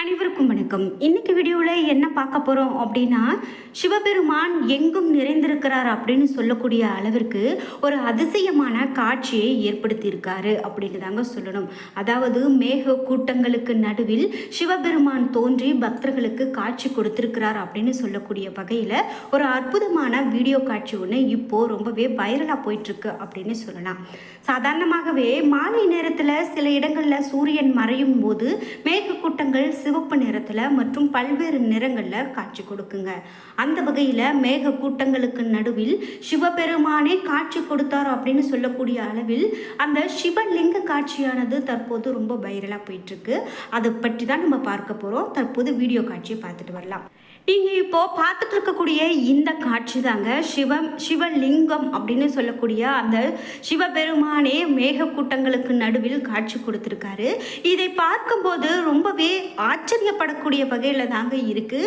அனைவருக்கும் வணக்கம். இன்னைக்கு வீடியோவில் என்ன பார்க்க போகிறோம் அப்படின்னா சிவபெருமான் எங்கும் நிறைந்திருக்கிறார் அப்படின்னு சொல்லக்கூடிய அளவிற்கு ஒரு அதிசயமான காட்சியை ஏற்படுத்தியிருக்காரு அப்படின்னு தாங்க சொல்லணும். அதாவது மேக கூட்டங்களுக்கு நடுவில் சிவபெருமான் தோன்றி பக்தர்களுக்கு காட்சி கொடுத்திருக்கிறார் அப்படின்னு சொல்லக்கூடிய வகையில் ஒரு அற்புதமான வீடியோ காட்சி ஒன்று இப்போது ரொம்பவே வைரலாக போயிட்டுருக்கு அப்படின்னு சொல்லலாம். சாதாரணமாகவே மாலை நேரத்தில் சில இடங்களில் சூரியன் மறையும் போது மேகக்கூட்டங்கள் சிவப்பு நிறத்தில் மற்றும் பல்வேறு நிறங்களில் காட்சி கொடுக்குங்க. அந்த வகையில் மேகக்கூட்டங்களுக்கு நடுவில் சிவபெருமானே காட்சி கொடுத்தார் அப்படின்னு சொல்லக்கூடிய அளவில் அந்த சிவலிங்க காட்சியானது தற்போது ரொம்ப வைரலாக போயிட்டுருக்கு அதை பற்றி தான் நம்ம பார்க்க போகிறோம் தற்போது வீடியோ காட்சியை பார்த்துட்டு வரலாம். நீங்கள் இப்போ பார்த்துட்டு இருக்கக்கூடிய இந்த காட்சி தாங்க. சிவம் சிவலிங்கம் அப்படின்னு சொல்லக்கூடிய அந்த சிவபெருமானே மேகக்கூட்டங்களுக்கு நடுவில் காட்சி கொடுத்துருக்காரு. இதை பார்க்கும்போது ரொம்பவே ஆச்சரியப்படக்கூடிய வகையில் தாங்க இருக்கு.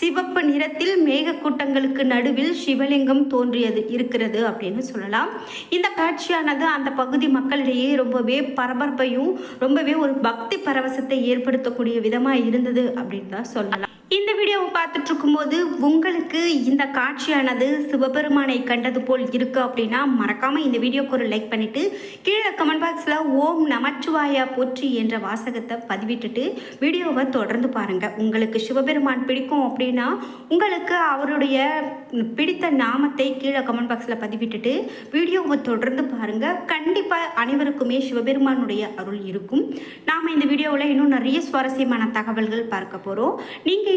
சிவப்பு நிறத்தில் மேகக்கூட்டங்களுக்கு நடுவில் சிவலிங்கம் தோன்றியது இருக்கிறது அப்படின்னு சொல்லலாம். இந்த காட்சியானது அந்த பகுதி மக்களிடையே ரொம்பவே பரபரப்பையும் ரொம்பவே ஒரு பக்தி பரவசத்தை ஏற்படுத்தக்கூடிய விதமாக இருந்தது அப்படின்னு தான் சொல்லலாம். இந்த வீடியோவை பார்த்துட்டு இருக்கும்போது உங்களுக்கு இந்த காட்சியானது சிவபெருமானை கண்டது போல் இருக்குது அப்படின்னா மறக்காமல் இந்த வீடியோக்கு ஒரு லைக் பண்ணிவிட்டு கீழே கமெண்ட் பாக்ஸில் ஓம் நமச்சிவாயா போற்றி என்ற வாசகத்தை பதிவிட்டுட்டு வீடியோவை தொடர்ந்து பாருங்கள் உங்களுக்கு சிவபெருமான் பிடிக்கும் அப்படின்னா உங்களுக்கு அவருடைய பிடித்த நாமத்தை கீழே கமெண்ட் பாக்ஸில் பதிவிட்டுட்டு வீடியோவை தொடர்ந்து பாருங்கள் கண்டிப்பாக அனைவருக்குமே சிவபெருமானுடைய அருள் இருக்கும். நாம் இந்த வீடியோவில் இன்னும் நிறைய சுவாரஸ்யமான தகவல்கள் பார்க்க போகிறோம் நீங்கள்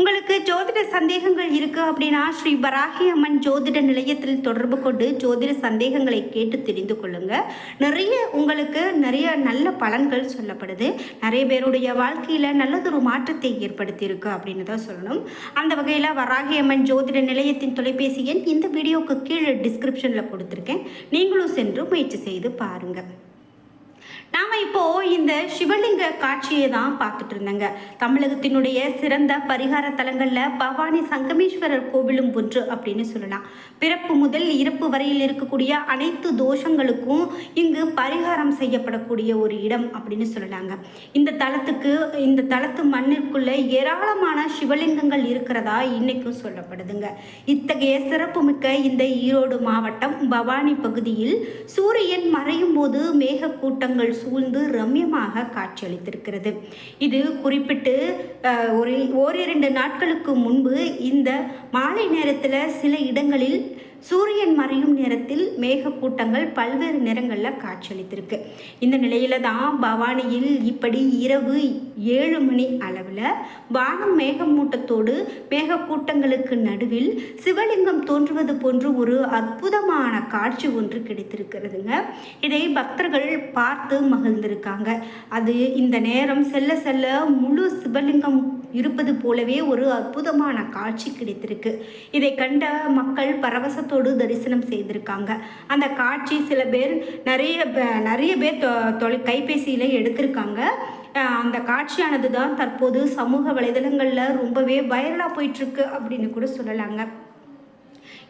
உங்களுக்கு ஜோதிட சந்தேகங்கள் இருக்கு அப்படின்னா ஸ்ரீ வராகி அம்மன் ஜோதிட நிலையத்தில் தொடர்பு கொண்டு ஜோதிட சந்தேகங்களை கேட்டு தெரிந்து கொள்ளுங்க. நிறைய உங்களுக்கு நிறைய நல்ல பலன்கள் சொல்லப்படுது. நிறைய பேருடைய வாழ்க்கையில் நல்லதொரு மாற்றத்தை ஏற்படுத்தியிருக்கு அப்படின்னு தான் சொல்லணும். அந்த வகையில் வராகி அம்மன் ஜோதிட நிலையத்தின் தொலைபேசி எண் இந்த வீடியோவுக்கு கீழே டிஸ்கிரிப்ஷனில் கொடுத்துருக்கேன். நீங்களும் சென்று முயற்சி செய்து பாருங்கள் நாம் இப்போ இந்த சிவலிங்க காட்சியை தான் பார்த்துட்டு இருந்தேங்க. தமிழகத்தினுடைய சிறந்த பரிகார தலங்களில் பவானி சங்கமேஸ்வரர் கோவிலும் ஒன்று அப்படின்னு சொல்லலாம். பிறப்பு முதல் இறப்பு வரையில் இருக்கக்கூடிய அனைத்து தோஷங்களுக்கும் இங்கு பரிகாரம் செய்யப்படக்கூடிய ஒரு இடம் அப்படின்னு சொல்லலாங்க. இந்த தலத்துக்கு இந்த தலத்து மண்ணிற்குள்ள ஏராளமான சிவலிங்கங்கள் இருக்கிறதா இன்னைக்கும் சொல்லப்படுதுங்க. இத்தகைய சிறப்புமிக்க இந்த ஈரோடு மாவட்டம் பவானி பகுதியில் சூரியன் மறையும் போது மேகக்கூட்டங்கள் சூழ்ந்து ரம்யமாக காட்சியளித்திருக்கிறது. இது குறிப்பிட்டு ஒரு ஓரிரண்டு நாட்களுக்கு முன்பு இந்த மாலை நேரத்தில் சில இடங்களில் சூரியன் மறையும் நேரத்தில் மேகக்கூட்டங்கள் பல்வேறு நிறங்களில் காட்சியளித்திருக்கு. இந்த நிலையில தான் பவானியில் இப்படி இரவு ஏழு மணி அளவில் வானம் மேகமூட்டத்தோடு மேகக்கூட்டங்களுக்கு நடுவில் சிவலிங்கம் தோன்றுவது போன்று ஒரு அற்புதமான காட்சி ஒன்று கிடைத்திருக்கிறதுங்க. இதை பக்தர்கள் பார்த்து மகிழ்ந்திருக்காங்க. அது இந்த நேரம் செல்ல செல்ல முழு சிவலிங்கம் இருப்பது போலவே ஒரு அற்புதமான காட்சி கிடைத்திருக்கு. இதை கண்ட மக்கள் பரவசத்தோடு தரிசனம் செய்திருக்காங்க. அந்த காட்சி சில பேர் நிறைய நிறைய பேர் தொ- தொலை கைபேசியில் எடுத்திருக்காங்க. அந்த காட்சியானது தான் தற்போது சமூக வலைதளங்களில் ரொம்பவே வைரலாக போயிட்டுருக்கு அப்படின்னு கூட சொல்லலாங்க.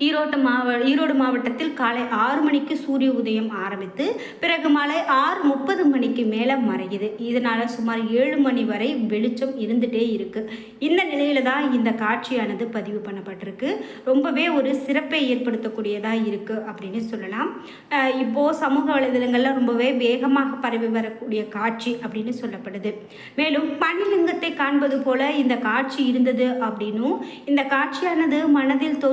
ஈரோட்டு மாவ ஈரோடு மாவட்டத்தில் காலை ஆறு மணிக்கு சூரிய உதயம் ஆரம்பித்து பிறகு மாலை ஆறு முப்பது மணிக்கு மேலே மறையுது. இதனால் சுமார் ஏழு மணி வரை வெளிச்சம் இருந்துகிட்டே இருக்குது இந்த நிலையில் தான் இந்த காட்சியானது பதிவு பண்ணப்பட்டிருக்கு. ரொம்பவே ஒரு சிறப்பை ஏற்படுத்தக்கூடியதாக இருக்குது அப்படின்னு சொல்லலாம். இப்போது சமூக வலைதளங்களில் ரொம்பவே வேகமாக பரவி வரக்கூடிய காட்சி அப்படின்னு சொல்லப்படுது. மேலும் பனிலிங்கத்தை காண்பது போல இந்த காட்சி இருந்தது அப்படின்னும் இந்த காட்சியானது மனதில் தோ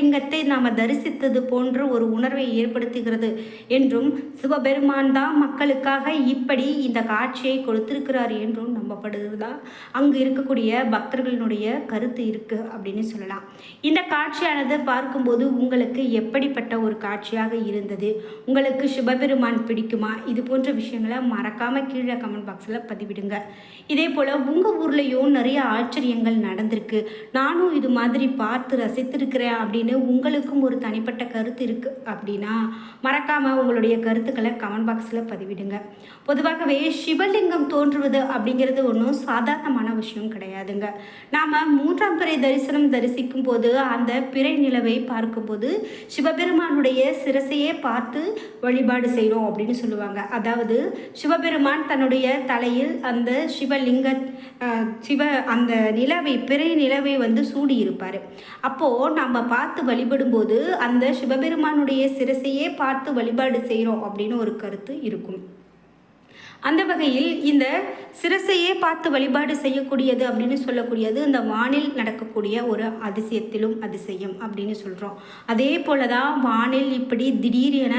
சிவலிங்கத்தை நாம் தரிசித்தது போன்ற ஒரு உணர்வை ஏற்படுத்துகிறது என்றும் சிவபெருமான் தான் மக்களுக்காக இப்படி இந்த காட்சியை கொடுத்திருக்கிறார் என்றும் நம்பப்படுகிறதா? அங்கு இருக்கக்கூடிய பக்தர்களினுடைய கருத்து இருக்கு அப்படின்னு சொல்லலாம். இந்த காட்சியானது பார்க்கும்போது உங்களுக்கு எப்படிப்பட்ட ஒரு காட்சியாக இருந்தது? உங்களுக்கு சிவபெருமான் பிடிக்குமா? இது போன்ற விஷயங்களை மறக்காம கீழே கமெண்ட் பாக்ஸில் பதிவிடுங்க. இதே போல் உங்கள் ஊர்லேயும் நிறைய ஆச்சரியங்கள் நடந்திருக்கு. நானும் இது மாதிரி பார்த்து ரசித்திருக்கிறேன் அப்படின்னு அப்படின்னு உங்களுக்கும் ஒரு தனிப்பட்ட கருத்து இருக்குது அப்படின்னா மறக்காமல் உங்களுடைய கருத்துக்களை கமெண்ட் பாக்ஸில் பதிவிடுங்க. பொதுவாகவே சிவலிங்கம் தோன்றுவது அப்படிங்கிறது ஒன்றும் சாதாரணமான விஷயம் கிடையாதுங்க. நாம் மூன்றாம் பிறை தரிசனம் தரிசிக்கும் போது அந்த பிறை நிலவை பார்க்கும்போது சிவபெருமானுடைய சிரசையே பார்த்து வழிபாடு செய்கிறோம் அப்படின்னு சொல்லுவாங்க. அதாவது சிவபெருமான் தன்னுடைய தலையில் அந்த சிவலிங்க சிவ அந்த நிலவை பிறை நிலவை வந்து சூடி இருப்பார் அப்போது நம்ம பார்த்து வழிபடும்போது அந்த சிவபெருமானுடைய சிரசையே பார்த்து வழிபாடு செய்கிறோம் அப்படின்னு ஒரு கருத்து இருக்கும். அந்த வகையில் இந்த சிரசையே பார்த்து வழிபாடு செய்யக்கூடியது அப்படின்னு சொல்லக்கூடியது இந்த வானில் நடக்கக்கூடிய ஒரு அதிசயத்திலும் அதிசயம் அப்படின்னு சொல்கிறோம் அதே போல தான் வானில் இப்படி திடீரென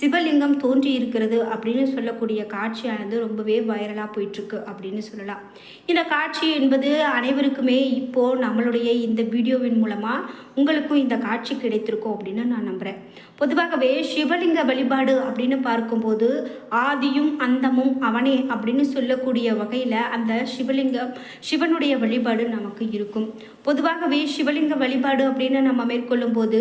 சிவலிங்கம் தோன்றி இருக்கிறது அப்படின்னு சொல்லக்கூடிய காட்சியானது ரொம்பவே வைரலாக போயிட்டுருக்கு அப்படின்னு சொல்லலாம். இந்த காட்சி என்பது அனைவருக்குமே இப்போது நம்மளுடைய இந்த வீடியோவின் மூலமாக உங்களுக்கும் இந்த காட்சி கிடைத்திருக்கும் அப்படின்னு நான் நம்புகிறேன் பொதுவாகவே சிவலிங்க வழிபாடு அப்படின்னு பார்க்கும்போது ஆதியும் அந்தமும் அவனே அப்படின்னு சொல்லக்கூடிய வகையில் அந்த சிவலிங்கம் சிவனுடைய வழிபாடு நமக்கு இருக்கும். பொதுவாகவே சிவலிங்க வழிபாடு அப்படின்னு நம்ம மேற்கொள்ளும் போது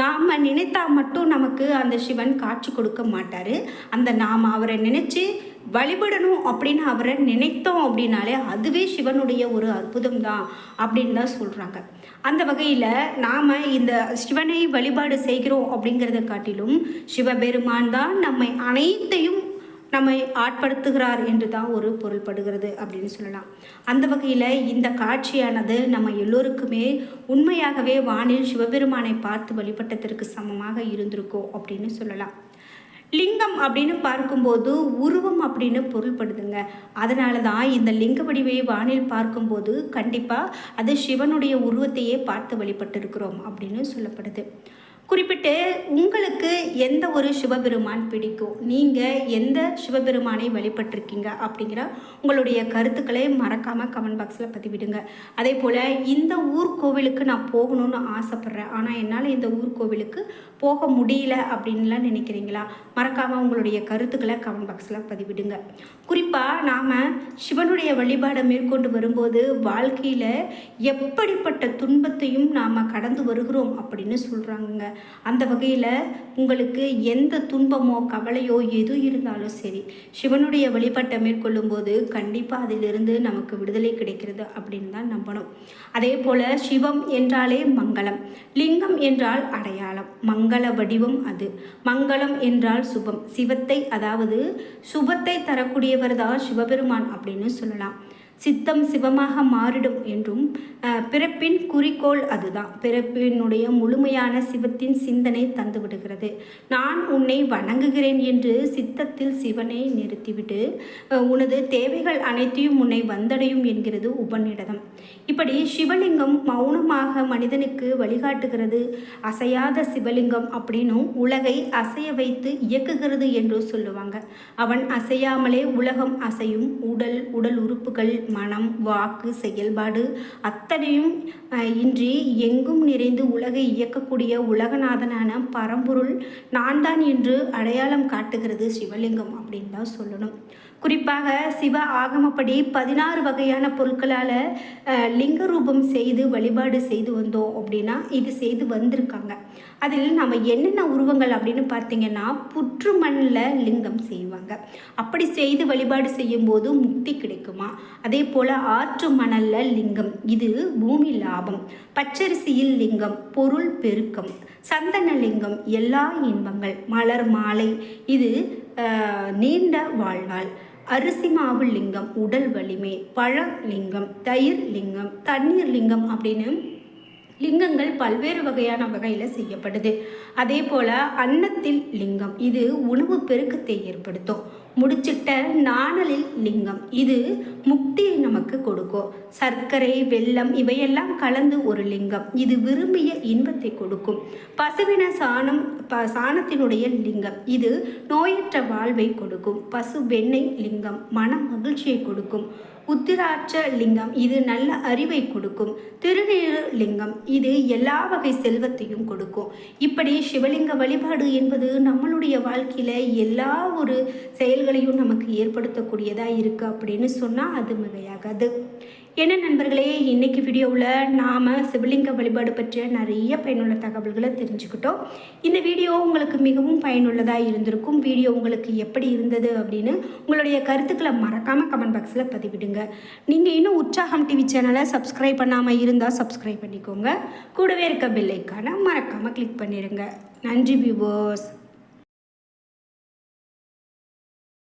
நாம் நினைத்தா மட்டும் நமக்கு அந்த சிவன் காட்சி கொடுக்க மாட்டார். அந்த நாம் அவரை நினச்சி வழிபடணும் அப்படின்னு அவரை நினைத்தோம் அப்படின்னாலே அதுவே சிவனுடைய ஒரு அற்புதம் தான் அப்படின்னு தான் சொல்கிறாங்க அந்த வகையில் நாம் இந்த சிவனை வழிபாடு செய்கிறோம் அப்படிங்கிறத காட்டிலும் சிவபெருமான் தான் நம்மை அனைத்தையும் நம்மை ஆட்படுத்துகிறார் என்று தான் ஒரு பொருள்படுகிறது அப்படின்னு சொல்லலாம். அந்த வகையில் இந்த காட்சியானது நம்ம எல்லோருக்குமே உண்மையாகவே வானில் சிவபெருமானை பார்த்து வழிபட்டதற்கு சமமாக இருந்திருக்கோம் அப்படின்னு சொல்லலாம். லிங்கம் அப்படின்னு பார்க்கும்போது உருவம் அப்படின்னு பொருள்படுதுங்க. அதனால தான் இந்த லிங்க வடிவை வானில் பார்க்கும்போது கண்டிப்பாக அது சிவனுடைய உருவத்தையே பார்த்து வழிபட்டிருக்கிறோம் அப்படின்னு சொல்லப்படுது. குறிப்பிட்டு உங்களுக்கு எந்த ஒரு சிவபெருமான் பிடிக்கும்? நீங்கள் எந்த சிவபெருமானை வழிபட்டிருக்கீங்க? அப்படிங்கிற உங்களுடைய கருத்துக்களை மறக்காமல் கமெண்ட் பாக்ஸில் பதிவிடுங்க. அதே போல் இந்த ஊர் கோவிலுக்கு நான் போகணும்னு ஆசைப்பட்றேன். ஆனால் என்னால் இந்த ஊர் கோவிலுக்கு போக முடியல அப்படின்லாம் நினைக்கிறீங்களா? மறக்காமல் உங்களுடைய கருத்துக்களை கமெண்ட் பாக்ஸில் பதிவிடுங்க. குறிப்பாக நாம் சிவனுடைய வழிபாடை மேற்கொண்டு வரும்போது வாழ்க்கையில் எப்படிப்பட்ட துன்பத்தையும் நாம் கடந்து வருகிறோம் அப்படின்னு சொல்கிறாங்க அந்த வகையில் உங்களுக்கு எந்த துன்பமோ கவலையோ எது இருந்தாலும் சரி சிவனுடைய வழிபாட்டை மேற்கொள்ளும் போது கண்டிப்பாக அதிலிருந்து நமக்கு விடுதலை கிடைக்கிறது அப்படின்னு தான் நம்பணும். அதே போல் சிவம் என்றாலே மங்களம் லிங்கம் என்றால் அடையாளம் மங்கள வடிவம் அது. மங்களம் என்றால் சுபம் சிவத்தை அதாவது சுபத்தை தரக்கூடியவர் தான் சிவபெருமான் அப்படின்னு சொல்லலாம். சித்தம் சிவமாக மாறிடும் என்றும் பிறப்பின் குறிக்கோள் அதுதான். பிறப்பினுடைய முழுமையான சிவத்தின் சிந்தனை தந்துவிடுகிறது. நான் உன்னை வணங்குகிறேன் என்று சித்தத்தில் சிவனை நிறுத்திவிட்டு உனது தேவைகள் அனைத்தையும் உன்னை வந்தடையும் என்கிறது உபநிடதம். இப்படி சிவலிங்கம் மௌனமாக மனிதனுக்கு வழிகாட்டுகிறது. அசையாத சிவலிங்கம் அப்படின்னும் உலகை அசைய வைத்து இயக்குகிறது என்று சொல்லுவாங்க. அவன் அசையாமலே உலகம் அசையும் உடல் உடல் உறுப்புகள் மனம் வாக்கு செயல்பாடு அத்தனையும் அஹ், இன்றி எங்கும் நிறைந்து உலகை இயக்கக்கூடிய உலகநாதனான பரம்பொருள் நான் தான் என்று அடையாளம் காட்டுகிறது சிவலிங்கம் அப்படின்னு தான் சொல்லணும். குறிப்பாக சிவ ஆகமப்படி பதினாறு வகையான பொருட்களால் லிங்க ரூபம் செய்து வழிபாடு செய்து வந்தோம் அப்படின்னா இது செய்து வந்திருக்காங்க. அதில் நம்ம என்னென்ன உருவங்கள் அப்படின்னு பார்த்தீங்கன்னா புற்று மண்ணில் லிங்கம் செய்வாங்க. அப்படி செய்து வழிபாடு செய்யும்போது முக்தி கிடைக்குமா? அதே போல் ஆற்று மணலில் லிங்கம் இது பூமி லாபம். பச்சரிசியில் லிங்கம் பொருள் பெருக்கம். சந்தன லிங்கம் எல்லா இன்பங்கள். மலர் மாலை இது நீண்ட வாழ்நாள். அரிசி மாவு லிங்கம் உடல் வலிமை பழ லிங்கம் தயிர் லிங்கம் தண்ணீர் லிங்கம் அப்படின்னு லிங்கங்கள் பல்வேறு வகையான வகையில் செய்யப்படுது. அதே போல் அன்னத்தில் லிங்கம் இது உணவு பெருக்கத்தை ஏற்படுத்தும். முடிச்சிட்ட நாணலில் லிங்கம் இது முக்தியை நமக்கு கொடுக்கும். சர்க்கரை வெல்லம் இவையெல்லாம் கலந்து ஒரு லிங்கம் இது விரும்பிய இன்பத்தை கொடுக்கும். பசுவின சாணம் ப சாணத்தினுடைய லிங்கம் இது நோயற்ற வாழ்வை கொடுக்கும். பசு வெண்ணெய் லிங்கம் மன மகிழ்ச்சியை கொடுக்கும். உத்திராட்ச லிங்கம் இது நல்ல அறிவை கொடுக்கும். திருநீறு லிங்கம் இது எல்லா வகை செல்வத்தையும் கொடுக்கும். இப்படி சிவலிங்க வழிபாடு என்பது நம்மளுடைய வாழ்க்கையில் எல்லா ஒரு செயல்களையும் நமக்கு ஏற்படுத்தக்கூடியதாக இருக்குது அப்படின்னு சொன்னால் அது மிகையாகாது. என்ன நண்பர்களே இன்றைக்கி வீடியோவில் நாம் சிவலிங்க வழிபாடு பற்றிய நிறைய பயனுள்ள தகவல்களை தெரிஞ்சுக்கிட்டோம். இந்த வீடியோ உங்களுக்கு மிகவும் பயனுள்ளதாக இருந்திருக்கும். வீடியோ உங்களுக்கு எப்படி இருந்தது அப்படின்னு உங்களுடைய கருத்துக்களை மறக்காமல் கமெண்ட் பாக்ஸில் பதிவிடுங்க. நீங்கள் இன்னும் உற்சாகம் டிவி சேனலை சப்ஸ்கிரைப் பண்ணாமல் இருந்தால் சப்ஸ்கிரைப் பண்ணிக்கோங்க. கூடவே இருக்க பெல்லைக்கான மறக்காமல் கிளிக் பண்ணிடுங்க. நன்றி வியூவர்ஸ்